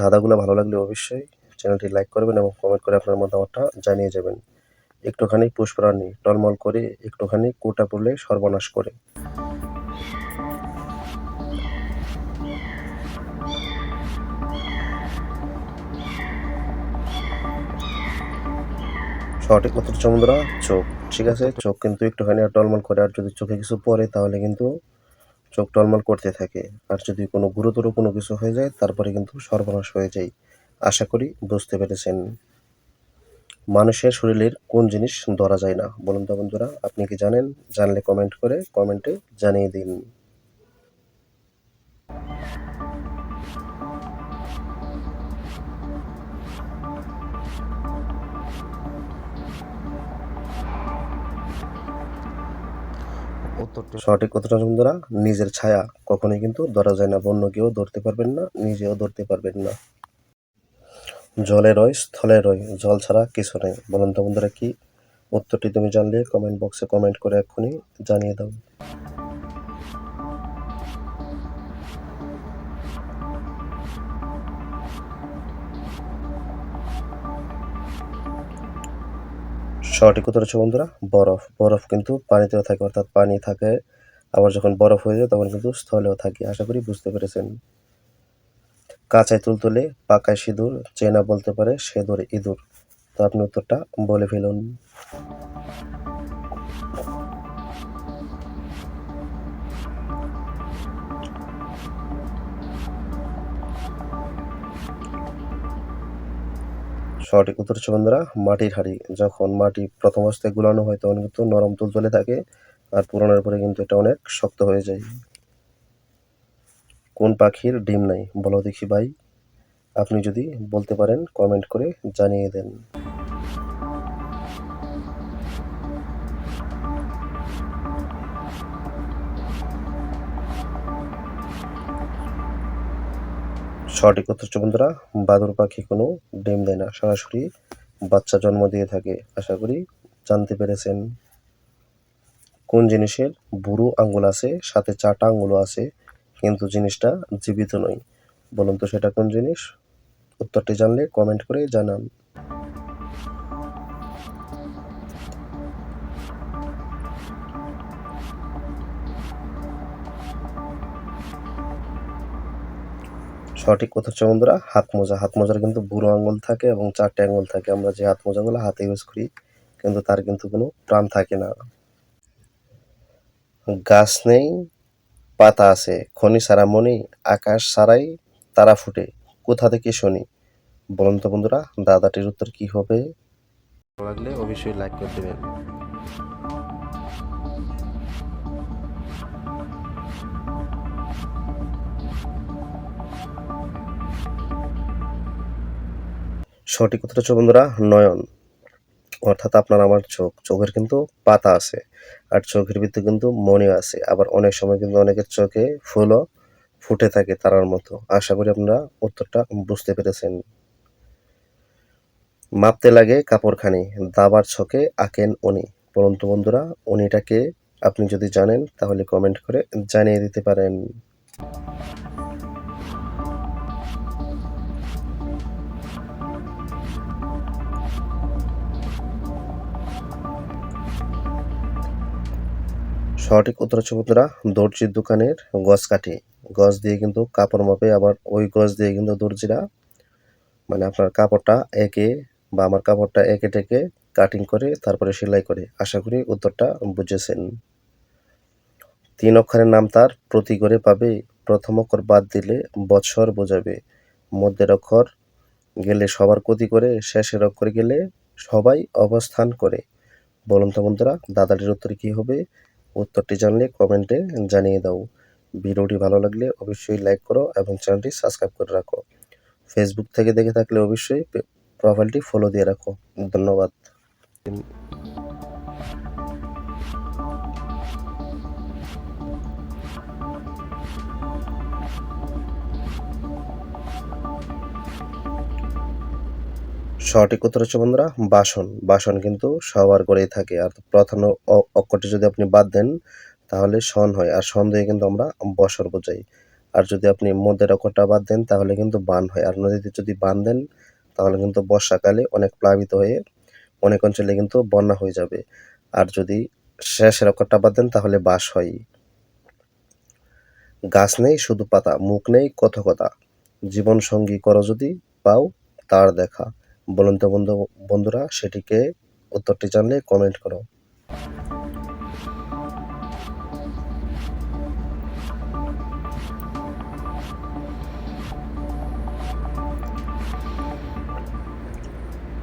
ধাঁধাগুলো ভালো লাগলে অবশ্যই চ্যানেলটি লাইক করবেন এবং কমেন্ট করে আপনার মতামতটা জানিয়ে যাবেন। একটুখানি পুষ্পরাণী টলমল করে, একটুখানি কোটা পড়লে সর্বনাশ করে। সঠিক উত্তর বন্ধুরা চোখ। ঠিক আছে? চোখ কিন্তু একটুখানি আর টলমল করে, আর যদি চোখে কিছু পড়ে তাহলে কিন্তু চোখ টলমল করতে থাকে। আর যদি কোনো গুরুতর কোনো কিছু হয়ে যায়, তারপরে কিন্তু সর্বনাশ হয়ে যায়। আশা করি বুঝতে পেরেছেন। মানুষের শরীরের কোন জিনিস ধরা যায় না। বলুন তো বন্ধুরা, আপনি কি জানেন? জানলে কমেন্ট করে কমেন্টে জানিয়ে দিন। উত্তরটি সঠিক কথাটা বন্ধুরা, নিজের ছায়া কখনোই কিন্তু ধরা যায় না, বন্য কেউ ধরতে পারবেন না, নিজেও ধরতে পারবেন না। জলে রয়, স্থলে রয়, জল ছাড়া কিছু নেই। বলুন তো বন্ধুরা, কি উত্তরটি তুমি জানলে? কমেন্ট বক্সে কমেন্ট করে এক্ষুনি জানিয়ে দাও। সঠিক উত্তর হচ্ছে, বন্ধুরা, বরফ। বরফ কিন্তু পানিতেও থাকে, অর্থাৎ পানি থাকে, আবার যখন বরফ হয়ে যায় তখন কিন্তু স্থলেও থাকে। আশা করি বুঝতে পেরেছেন। কাঁচায় তুলতুলে, পাকায় সিঁদুর, চেনা বলতে পারে সেদুর ইঁদুর। তো আপনি উত্তরটা বলে ফেলুন। সঠিক উত্তর হচ্ছে, বন্ধুরা, মাটির হাঁড়ি। যখন মাটি প্রথম অবস্থায় গুলানো হয়, তখন কিন্তু নরম তুলতুলে থাকে আর পুরনের পরে কিন্তু এটা অনেক শক্ত হয়ে যায়। কোন পাখির ডিম নাই? বলো দেখি ভাই। আপনি যদি বলতে পারেন কমেন্ট করে জানিয়ে দেন। সঠিক উত্তর বন্ধুরা, বাদুর পাখি কোনো ডিম দেয় না। সরাসরি বাচ্চা জন্ম দিয়ে থাকে, আশা করি জানতে পেরেছেন কোন জিনিসের বুড়ো আঙ্গুল আছে, সাথে চারটা আঙ্গুলও আছে, কিন্তু জিনিসটা জীবিত নয়। বলুন তো সেটা কোন জিনিস? উত্তরটি জানলে কমেন্ট করে জানান। সঠিক কথা হচ্ছে, বন্ধুরা, হাত মোজা। হাত মোজার কিন্তু বুড়ো আঙ্গুল থাকে এবং চারটে আঙ্গুল থাকে। আমরা যে হাত মোজাগুলো হাতে ইউজ করি, কিন্তু তার কিন্তু কোনো প্রাণ থাকে না। গাছ নেই, পাতা আছে, খনি সারা মনি, আকাশ সারাই তারা ফুটে। কোথা থেকে শুনি? বলুন তো, বন্ধুরা, দাদাটির উত্তর কি হবে? লাগলে অবশ্যই লাইক করে দেবেন। সঠিক উত্তর হচ্ছে বন্ধুরা, নয়ন। অর্থাৎ আপনার আমার চোখ, চোখের কিন্তু পাতা আছে, আর চোখের ভিতরে কিন্তু মনে আছে। আবার অনেক সময় কিন্তু অনেকের চোখে ফুলও ফুটে থাকে তারার মতো। আশা করি আপনারা উত্তরটা বুঝতে পেরেছেন। মাপতে লাগে কাপড়খানি, দাবার ছকে আঁকেন উনি। বলুন তো বন্ধুরা, উনিটাকে আপনি যদি জানেন তাহলে কমেন্ট করে জানিয়ে দিতে পারেন। সঠিক উত্তর হচ্ছে বন্ধুরা, দর্জির দোকানের গজ কাঠি গজ দিয়ে কিন্তু কাপড় মাপে আবার ওই গজ দিয়ে কিন্তু দর্জিরা মানে আপনার কাপড়টা একে বা আমার কাপড়টা একে টেকে কাটিং করে তারপরে সেলাই করে। আশা করি উত্তরটা বুঝেছেন। তিন অক্ষরের নাম তার, প্রতি করে পাবে, প্রথম অক্ষর বাদ দিলে বৎসর বোঝাবে। মধ্যের অক্ষর গেলে সবার ক্ষতি করে, শেষের অক্ষর গেলে সবাই অবস্থান করে। বলুন তো বন্ধুরা, দাদাটির উত্তর কী হবে? উত্তরটি জানলে কমেন্টে জানিয়ে দাও। ভিডিওটি ভালো লাগলে অবশ্যই লাইক করো এবং চ্যানেলটি সাবস্ক্রাইব করে রাখো। ফেসবুক থেকে দেখে থাকলে অবশ্যই প্রোফাইলটি ফলো দিয়ে রাখো। ধন্যবাদ। সঠিক উত্তর হচ্ছে বন্ধুরা, বাসন। বাসন কিন্তু সবার করেই থাকে। আর প্রথম অক্ষরটি যদি আপনি বাদ দেন, তাহলে সন হয়। আর সন দিয়ে কিন্তু আমরা বসর বোঝাই। আর যদি আপনি মধ্যের অক্ষরটা বাদ দেন, তাহলে কিন্তু বান হয়। আর নদীতে যদি বান দেন, তাহলে কিন্তু বর্ষাকালে অনেক প্লাবিত হয়ে অনেক অঞ্চলে কিন্তু বন্যা হয়ে যাবে। আর যদি শেষের অক্ষরটা বাদ দেন, তাহলে বাস হয়। গাছ নেই, শুধু পাতা। মুখ নেই কথা কথা জীবন সঙ্গী করো যদি, পাও তার দেখা। বলুন তো বন্ধু, বন্ধুরা, সেটিকে উত্তরটি জানলে কমেন্ট করো।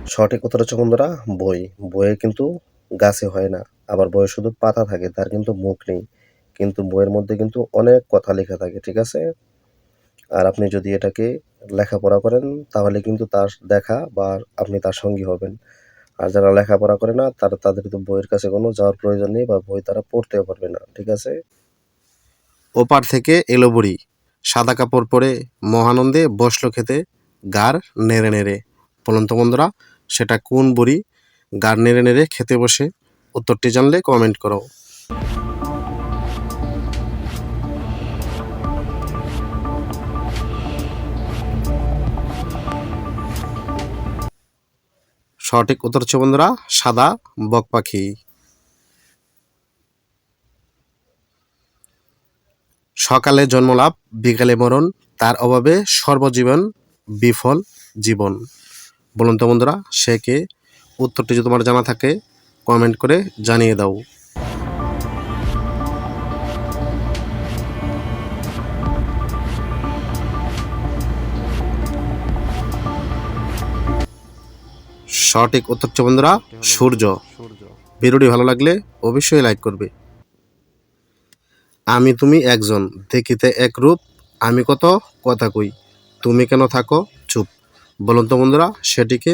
সঠিক উত্তর হচ্ছে বন্ধুরা, বই। বইয়ে কিন্তু গাছে হয় না। আবার বইয়ে শুধু পাতা থাকে, তার কিন্তু মুখ নেই। কিন্তু বইয়ের মধ্যে কিন্তু অনেক কথা লেখা থাকে, ঠিক আছে? আর আপনি যদি এটাকে লেখাপড়া করেন, তাহলে কিন্তু তার দেখা বা আপনি তার সঙ্গী হবেন। আর যারা লেখাপড়া করে না, তারা তাদের তো বইয়ের কাছে কোনো যাওয়ার প্রয়োজন নেই বা বই তারা পড়তেও পারবে না, ঠিক আছে? ওপার থেকে এলো বুড়ি সাদা কাপড় পরে মহানন্দে বসল খেতে, গার নেড়ে নেড়ে। বলুন তো বন্ধুরা, সেটা কোন বুড়ি? গার নেড়ে নেড়ে খেতে বসে। উত্তরটি জানলে কমেন্ট করো। সঠিক উত্তর হচ্ছে বন্ধুরা, সাদা বক পাখি। সকালে জন্মলাভ, বিকালে মরণ, তার অভাবে সর্বজীবন বিফল জীবন। বলুন তো বন্ধুরা, সে কে? উত্তরটি যদি তোমার জানা থাকে কমেন্ট করে জানিয়ে দাও। সঠিক উত্তর হচ্ছে বন্ধুরা সূর্য। ভিডিওটি ভালো লাগলে অবশ্যই লাইক করবে। আমি তুমি একজন, দেখিতে এক রূপ, আমি কত, কথা কই। তুমি কেন থাকো, চুপ। বলুন তো বন্ধুরা, সেটিকে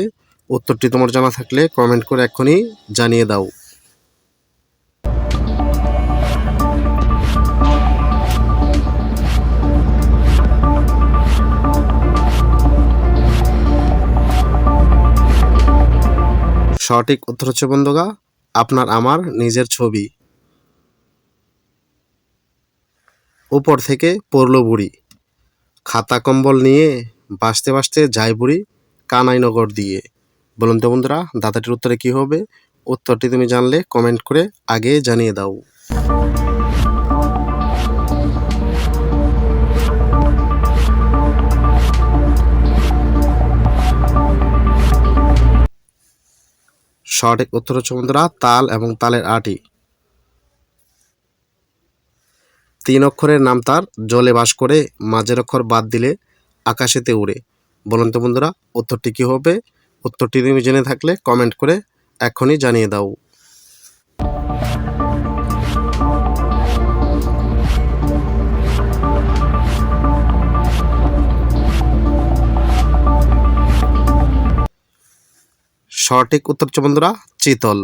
উত্তরটি তোমার জানা থাকলে কমেন্ট করে এক্ষুনি জানিয়ে দাও। সঠিক উত্তর হচ্ছে বন্ধুগা, আপনার, আমার, নিজের ছবি। উপর থেকে পড়ল বুড়ি। খাতা কম্বল নিয়ে বাঁচতে বাঁচতে যায় বুড়ি কানাইনগর দিয়ে। বলুন তো বন্ধুরা দাদাটির উত্তরে কি হবে? উত্তরটি তুমি জানলে কমেন্ট করে আগে জানিয়ে দাও। সঠিক উত্তর হচ্ছে বন্ধুরা তাল এবং তালের আটি। তিন অক্ষরের নাম তার, জলে বাস করে মাঝের অক্ষর বাদ দিলে আকাশেতে উড়ে। বলুন তো বন্ধুরা, উত্তরটি কী হবে? উত্তরটি তুমি জেনে থাকলে কমেন্ট করে এখনই জানিয়ে দাও। সঠিক উত্তর হচ্ছে চিতল।